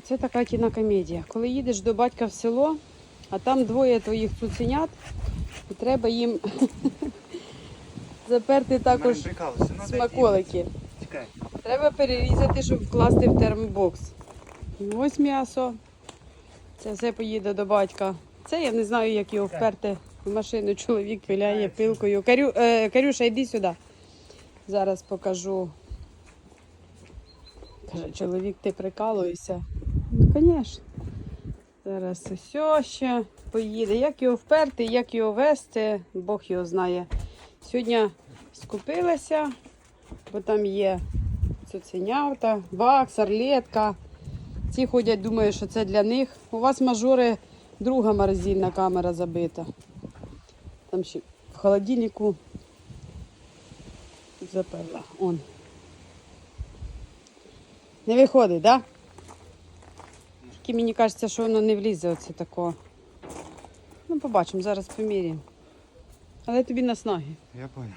Це така кінокомедія. Коли їдеш до батька в село, а там двоє твоїх цуценят, і треба їм заперти також ну, смаколики. Треба перерізати, щоб вкласти в термобокс. Ось м'ясо. Це все поїде до батька. Це я не знаю, як його вперти в машину. Чоловік пиляє пилкою. Карю, е, Карюша, йди сюди. Зараз покажу. Каже, чоловік, ти прикалуєшся. Звісно. Зараз все ще поїде. Як його вперти, як його вести, Бог його знає. Сьогодні скупилася, бо там є цуценята, бакс, орлетка. Ці ходять, думають, що це для них. У вас мажори друга морозильна камера забита. Там ще в холодильнику заперла. Он. Не виходить, так? Да? Тільки мені кажеться, що воно не влізе оце тако. Ну, побачимо, зараз поміряємо. Але тобі на сноги. Я понял.